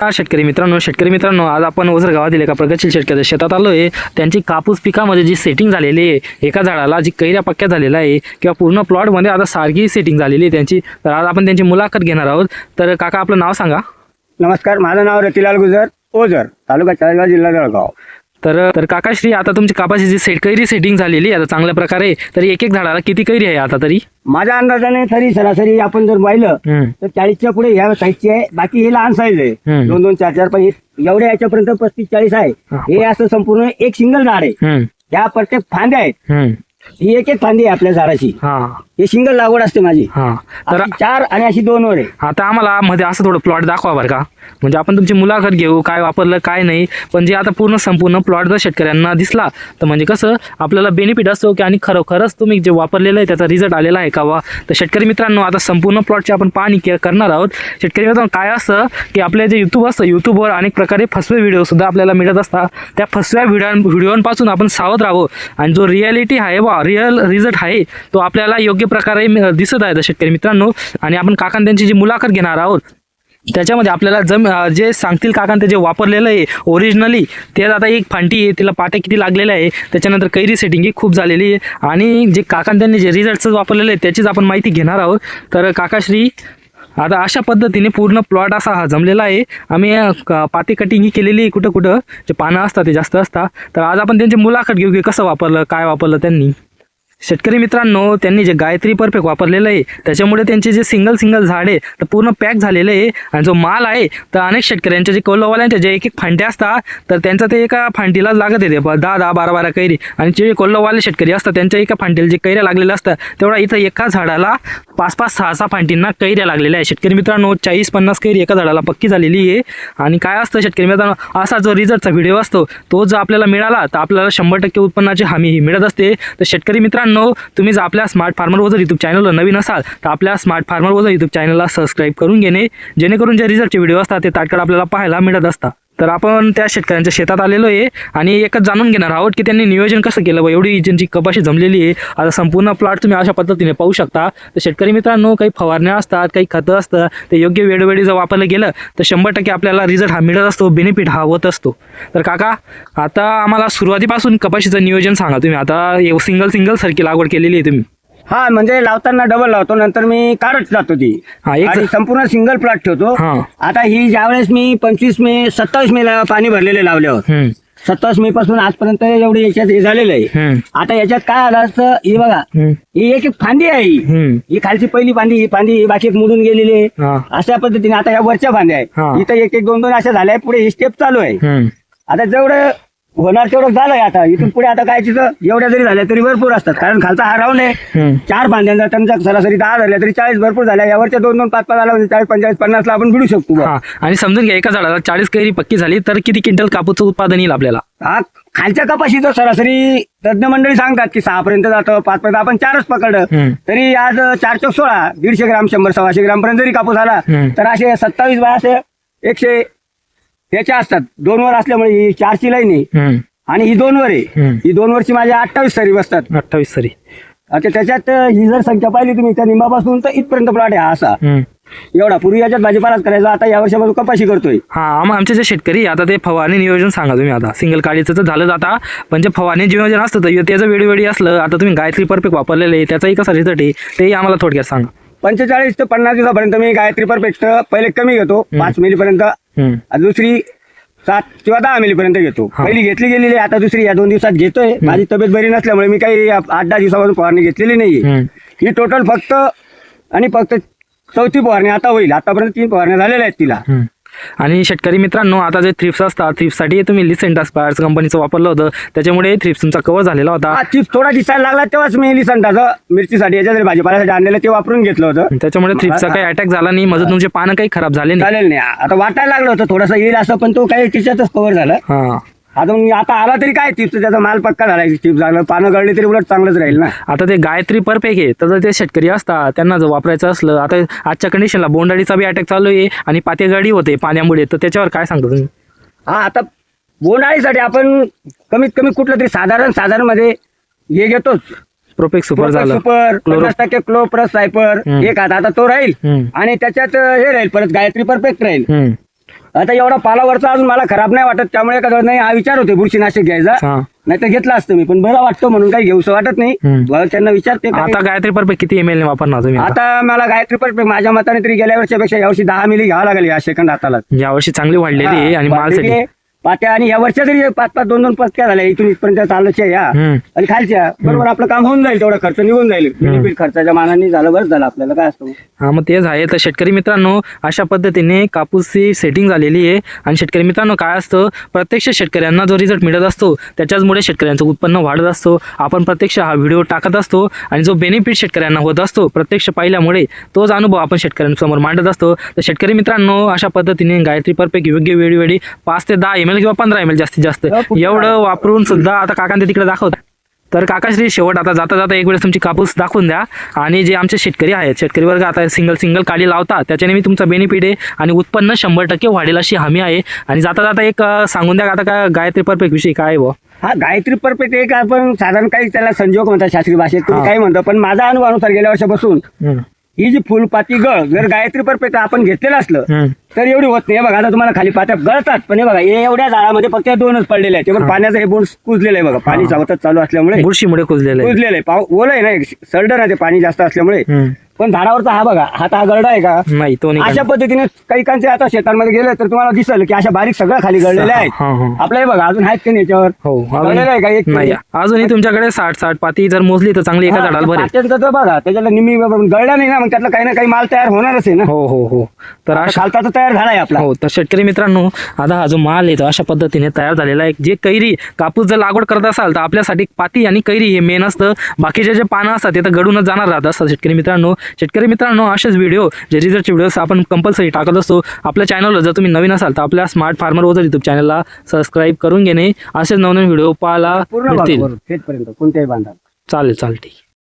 नमस्कार शेतकरी मित्रांनो? शेतकरी मित्रांनो आज आपण ओझर गावातील एका प्रगतशील शेतकऱ्याच्या शेतात आलो आहे त्यांची कापूस पिकामध्ये जी सेटिंग झालेली आहे एका झाडाला जी कैऱ्या पक्क्या झालेला आहे किंवा पूर्ण प्लॉटमध्ये आता सारखी सेटिंग झालेली आहे त्यांची. तर आज आपण त्यांची मुलाखत घेणार आहोत. तर काका आपलं नाव सांगा. नमस्कार माझं नाव रतिलाल गुजर ओझर तालुका चाळीसगाव जिल्हा जळगाव. तर तर काकाश्री आता तुमची कापाची जी सेट कैरी सेटिंग झालेली आता चांगल्या प्रकारे तरी एक एक झाडाला किती कैरी आहे आता तरी माझ्या अंदाजाने तरी सरासरी आपण जर पाहिलं हम्म. तर चाळीसच्या पुढे ह्या साईजची आहे बाकी हे लहान साईज आहे हम्म. दोन दोन चार चार पण हे एवढ्या याच्यापर्यंत पस्तीस चाळीस आहे हा. हे असं संपूर्ण एक सिंगल झाड आहे हम्म, त्या प्रत्येक फांद्या आहेत हम्म. ही एक एक फांदी आहे आपल्या झाडाची. हा. हे सिंगल लागवड असते माझी. हा. तर अशी चार आणि अशी दोन वर आहे आता आम्हाला मध्ये असं थोडं प्लॉट दाखवा बरं का. म्हणजे आपण तुमची मुलाखत घेऊ काय वापरलं काय नाही. पण जे आता पूर्ण संपूर्ण प्लॉट जर शेतकऱ्यांना दिसला तर म्हणजे कसं आपल्याला बेनिफिट असतो की आणि खरोखरच तुम्ही जे वापरलेलं आहे त्याचा रिझल्ट आलेला आहे का वा? तर शेतकरी मित्रांनो आता संपूर्ण प्लॉटची आपण पाहणी के- करणार आहोत. शेतकरी मित्रांनो काय असतं की आपले जे यूट्यूब असतं यूट्यूबवर अनेक प्रकारे फसवे व्हिडिओ सुद्धा आपल्याला मिळत असतात. त्या फसव्या व्हिडिओ व्हिडिओपासून आपण सावध राहावं. आणि जो रियालिटी आहे वा रिअल रिझल्ट आहे तो आपल्याला योग्य प्रकारे दिसत आहे शेतकरी मित्रांनो. आणि आपण काकां त्यांची जी मुलाखत घेणार आहोत त्याच्यामध्ये आपल्याला जम जे सांगतील काकां जे वापरलेलं आहे ओरिजिनली ते आता एक फांटी आहे तिला पाट्या किती लागलेल्या आहे त्याच्यानंतर कैरी सेटिंग ही खूप झालेली आहे. आणि जे काकां त्यांनी जे रिझल्टचं वापरलेलं आहे त्याचीच आपण माहिती घेणार आहोत. तर काकाश्री आता अशा पद्धतीने पूर्ण प्लॉट असा हा जमलेला आहे. आम्ही क- पाती कटिंग ही केलेली आहे कुठं कुठं जे पानं असतात ते जास्त असतात. तर आज आपण त्यांची मुलाखत घेऊ की कसं वापरलं काय वापरलं त्यांनी? शेतकरी मित्रांनो त्यांनी जे गायत्री परफेक्ट वापरलेलं आहे त्याच्यामुळे त्यांचे जे सिंगल सिंगल झाड आहे तर पूर्ण पॅक झालेलं आहे. आणि जो माल आहे तर अनेक शेतकऱ्यांच्या जे कोल्हावाल्यांच्या जे एक एक फांट्या असतात तर त्यांचं ते एका फांटीला लागत येते ब- दहा दहा बारा बारा कैरी. आणि जे कोल्हावाले शेतकरी असतात त्यांच्या एका फांटीला जे कैऱ्या लागलेल्या असतात तेवढा इथं एका झाडाला पाच पाच सहा सहा फांटींना कैऱ्या लागलेल्या आहे शेतकरी मित्रांनो चाळीस पन्नास कैरी एका झाडाला पक्की झालेली आहे. आणि काय असतं शेतकरी मित्रांनो असा जो रिझल्टचा व्हिडिओ असतो तो जर आपल्याला मिळाला तर आपल्याला शंभर टक्के उत्पन्नाची हमी ही मिळत असते. तर शेतकरी मित्रांनो तुम्ही जर आपल्या स्मार्ट फार्मर वजर यूट्यूब चॅनलवर नवीन असाल तर आपल्या स्मार्ट फार्मर वजर यूट्यूब चॅनलला सबस्क्राईब करून घेणे जेणेकरून जे रिझल्टचे व्हिडिओ असतात ते ताटकळ आपल्याला पाहायला मिळत असतात. तर आपण त्या शेतकऱ्यांच्या शेतात आलेलो आहे आणि एकच जाणून घेणार आहोत की त्यांनी नियोजन कसं केलं बा? एवढी ज्यांची कपाशी जमलेली आहे. आता संपूर्ण प्लॉट तुम्ही अशा पद्धतीने पाहू शकता. तर शेतकरी मित्रांनो काही फवारण्या असतात काही खतं असतं ते योग्य वेळोवेळी जर वापरलं गेलं तर शंभर टक्के आपल्याला रिझल्ट हा मिळत असतो बेनिफिट हा होत असतो. तर काका आता आम्हाला सुरुवातीपासून कपाशीचं नियोजन सांगा तुम्ही. आता सिंगल सिंगल सारखी लागवड केलेली आहे तुम्ही. हा म्हणजे लावताना डबल लावतो नंतर मी काढत जातो ती. हा, एक- आणि संपूर्ण सिंगल प्लॉट ठेवतो. हा. आता ही ज्यावेळेस मी पंचवीस मे सत्तावीस मे ला पाणी भरलेले लावल्यावर. हम्म, सत्तावीस मे पासून आजपर्यंत एवढे याच्यात हे झालेलं आहे. हम्म, आता याच्यात काय आलं असतं ही बघा. हम्म, ही एक एक फांदी आहे ही. हम्म. ही खालची पहिली फांदी ही फांदी ही बाकी एक मोडून गेलेली आहे. हा, अशा पद्धतीने आता या वरच्या फांद्या हा. आहेत इथं एक एक दोन दोन अशा झाल्या पुढे ही स्टेप चालू आहे. हम्म, आता जेवढं होणार तेवढं झालंय आता इथून पुढे आता काय तिथं एवढ्या जरी झाल्या तरी भरपूर असतात कारण खालचा हा राऊंड आहे. चार फांद्यांचा त्यांचा सरासरी दहा झाल्या तरी चाळीस भरपूर झाल्या यावरच्या दोन दोन पाच पाच आला म्हणजे चाळीस पंचाळीस पन्नासला आपण भिडू शकतो. हा आणि समजून घ्या एका झाडाला चाळीस कैरी पक्की झाली तर किती क्विंटल कापूसचं उत्पादन येईल आपल्याला हा खालच्या कपाशीचं सरासरी तज्ञ मंडळी सांगतात की सहा पर्यंत जातं पाच पर्यंत आपण चारच पकडलं. तरी आज चार चौक सोळा दीडशे ग्राम शंभर सव्वाशे ग्राम पर्यंत जरी कापूस आला हम्म. तर असे सत्तावीस बाय असे एकशे त्याच्या असतात. दोन वर असल्यामुळे ही चारची लाईन आहे. हम्म, आणि ही दोन वर आहे. हम्म. ही दोन वरची माझ्या अठ्ठावीस सरी बसतात. अठ्ठावीस सरी. आता त्याच्यात ही जर संख्या पाहिली तुम्ही त्या निंबापासून तर इथपर्यंत प्लॉट आहे हा असा. हम्म. एवढा. पूर्वी याच्यात भाजीपालाच करायचा आता या वर्षापासून कपाशी करतोय. हा आम आमचे जे शेतकरी आता ते फवारणी नियोजन सांगा तुम्ही आता. सिंगल काडीचं तर झालं आता पण जे फवारणी नियोजन असतं तर त्याचं वेळोवेळी असलं आता तुम्ही गायत्री परफेक्ट वापरलेलं आहे त्याचाही कसा रिझल्ट आहे तेही आम्हाला थोडक्यात सांगा. पंचेचाळीस ते पन्नास दिवसापर्यंत मी गायत्री परफेक्ट पहिले कमी घेतो पाच मिलीपर्यंत हम्म. आणि दुसरी सात किंवा दहा मिलीपर्यंत घेतो हा. पहिली घेतली गेलेली आहे, आता दुसरी या दोन दिवसात घेतोय माझी तब्येत बरी नसल्यामुळे मी काही आठ दहा दिवसापासून फवारणी घेतलेली नाही. ही टोटल फक्त आणि फक्त चौथी फवारणी आता होईल आतापर्यंत तीन फवारण्या झालेल्या आहेत तिला. आणि शेतकरी मित्रांनो आता जे थ्रिप्स असतात थ्रिप्ससाठी तुम्ही लिसेंटा स्पायर्स कंपनीचं वापरलं होतं. त्याच्यामुळे थ्रिप्स तुमचा कव्हर झालेला होता. हा चिप्स थोडा दिसायला लागला तेव्हाच मी लिसंटाचं मिरचीसाठी याच्या भाजीपाल्यासाठी आणलेलं ते वापरून घेतलं होतं. त्याच्यामुळे थ्रिप्सचा काही अटॅक झाला नाही मधून तुमचे पानं काही खराब झाले नाही. चालेल नाही. आता वाटायला लागलं होतं थोडंसं येईल असं पण तो काही तिच्यातच कव्हर झालं. हा. आता मग आता आला तरी काय? चिप्स त्याचा माल पक्का झाला चिप्स झालं पानं गळली तरी उलट चांगलंच राहील ना. आता ते गायत्री परफेक्ट आहे. तर ते शेतकरी असतात त्यांना जर वापरायचं असलं आता आजच्या कंडिशनला बोंडाळीचा बी अटॅक चालू आहे आणि पातेगाडी होते पाण्यामुळे. तर त्याच्यावर काय सांगता तुम्ही? हा आता बोंडाळीसाठी आपण कमीत कमी कुठलं तरी साधारण साधारणमध्ये हे घेतोच. प्रोपेक्स सुपर झालं. सुपर पन्नास टक्के क्लो प्लस सायपर. एक हात. आता तो राहील हम्म. आणि त्याच्यात हे राहील. परत गायत्री परफेक्ट राहील. हम्म. आता एवढा पालावरचा अजून मला खराब नाही वाटत त्यामुळे का नाही हा विचार होते बुरशीनाशक घ्यायचा हा नाही तर घेतला असतं मी पण बरं वाटतं म्हणून काही घेऊस वाटत नाही. बरं, त्यांना विचारते. आता गायत्री परफेक्ट किती एम एल वापरणार तुम्ही आता? आता मला गायत्री पण माझ्या मताने तरी गेल्या वर्षापेक्षा यावर्षी दहा मिली घ्यावं लागेल या सेकंद हाताला यावर्षी चांगली वाढलेली आहे आणि हा, माल वाढलेली आहे. पात्या आणि या वर्षा तरी पाच पाच दोन दोन पत्त्या झाल्या. इथून इथपर्यंत चालल्याच्या या. हम्म. आणि खालच्या. बरोबर आपलं काम होऊन जाईल तेवढा खर्च निघून जाईल. बेनिफिट खर्चाच्या मानाने झालं बरं झालं आपल्याला. काय असतं? हा मग तेच आहे. तर शेतकरी मित्रांनो अशा पद्धतीने कापूसची सेटिंग झालेली आहे. आणि शेतकरी मित्रांनो काय असतं? प्रत्यक्ष शेतकऱ्यांना जो रिझल्ट मिळत असतो त्याच्याचमुळे शेतकऱ्यांचं उत्पन्न वाढत असतो. आपण प्रत्यक्ष हा व्हिडिओ टाकत असतो आणि जो बेनिफिट शेतकऱ्यांना होत असतो प्रत्यक्ष पाहिल्यामुळे तोच अनुभव आपण शेतकऱ्यांसमोर मांडत असतो. तर शेतकरी मित्रांनो अशा पद्धतीने गायत्री परफेक्ट योग्य वेळी वेळी पाच ते दहा एम एल किंवा पंधरा एम एल जास्तीत जास्त एवढं वापरून सुद्धा आता काकांते तिकडे दाखवत. तर काकाश्री शेवट आता जाता जाता एक वेळेस तुमची कापूस दाखवून द्या. आणि जे आमचे शेतकरी आहेत शेतकरी वर्ग आता सिंगल सिंगल काडी लावता त्याच्याने मी तुमचा बेनिफिट आहे. आणि उत्पन्न शंभर टक्के वाढेल अशी हमी आहे. आणि जाता जाता एक सांगून द्या आता काय गायत्री परफेक्ट विषयी काय बुवा? हा गायत्री परपेट एक आपण साधारण काही त्याला संजोग म्हणतात शास्त्रीय भाषेत. तुम्ही. काही म्हणतो पण माझा अनुभव अनुसार गेल्या वर्षापासून ही जी फुलपाती गळ जर गायत्री परपेट आपण घेतलेलं असलं. तर एवढी होत नाही. हे बघा आता तुम्हाला खाली पात्या गळतात पण हे बघा हे एवढ्या झाडामध्ये फक्त दोनच पडलेले आहेत. ते पण पाण्याचं हे बोंड कुजलेलं आहे बघा. पाणी चावतच चालू असल्यामुळे बुरशीमुळे कुजलेलं आहे. कुजलेलं आहे. पाव ओलं आहे ना सरड ना ते पाणी जास्त असल्यामुळे. पण झाडावरचा हा बघा हा हा गरडा आहे का? नाही तो नाही अशा पद्धतीने काही कांचे आता शेतांमध्ये गेले तर तुम्हाला दिसल की अशा बारीक सगळं खाली गळलेले आहेत. हा, हा. आपल्या हे बघा अजून आहेत का नाही याच्यावर? हो गळलेलं आहे का एक? नाही अजूनही तुमच्याकडे साठ साठ पाती जर मोजली तर चांगली एका झाडाला भरेल पात्यांचं तर बघा त्याच्याला निम्मी गळला नाही ना मग त्यातलं काही ना काही माल तयार होणारच आहे ना. हो हो हो. तर अशा खालचा तर तयार झाला आहे आपला. हो तर शेतकरी मित्रांनो आता हा जो माल आहे तो अशा पद्धतीने तयार झालेला आहे. जे कैरी कापूस जर लागवड करत असाल तर आपल्यासाठी पाती आणि कैरी हे मेन असतं. बाकीचे जे पानं असतात ते तर गडूनच जाणार राहत असतात शेतकरी मित्रांनो. शेतकरी मित्रांनो असेच व्हिडिओ जे रिझल्टचे व्हिडिओज आपण कंपल्सरी टाकत असतो आपल्या चॅनलवर जर तुम्ही नवीन असाल तर आपल्या स्मार्ट फार्मर वजर युट्यूब चॅनलला सबस्क्राईब करून घेणे. असेच नवनवीन व्हिडिओ पाहायला मिळतील. शेतपर्यंत कोणत्याही बांधा चालेल चालेल ठीक